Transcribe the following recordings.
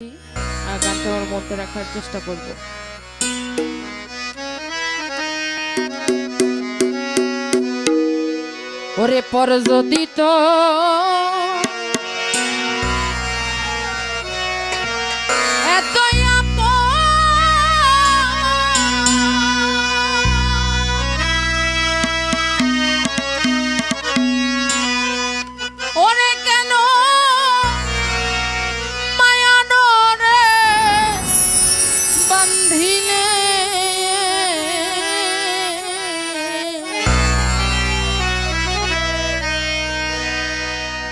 গানটা তোমার মধ্যে রাখার চেষ্টা করব। ওরে পর যদি তো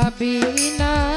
ভাবি না।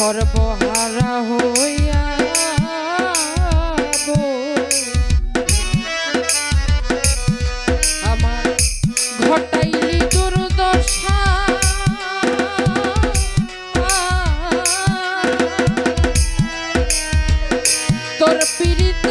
সর্বহারা হইয়া আমার ঘটাইলি দুর্দশা। তোর পীড়িত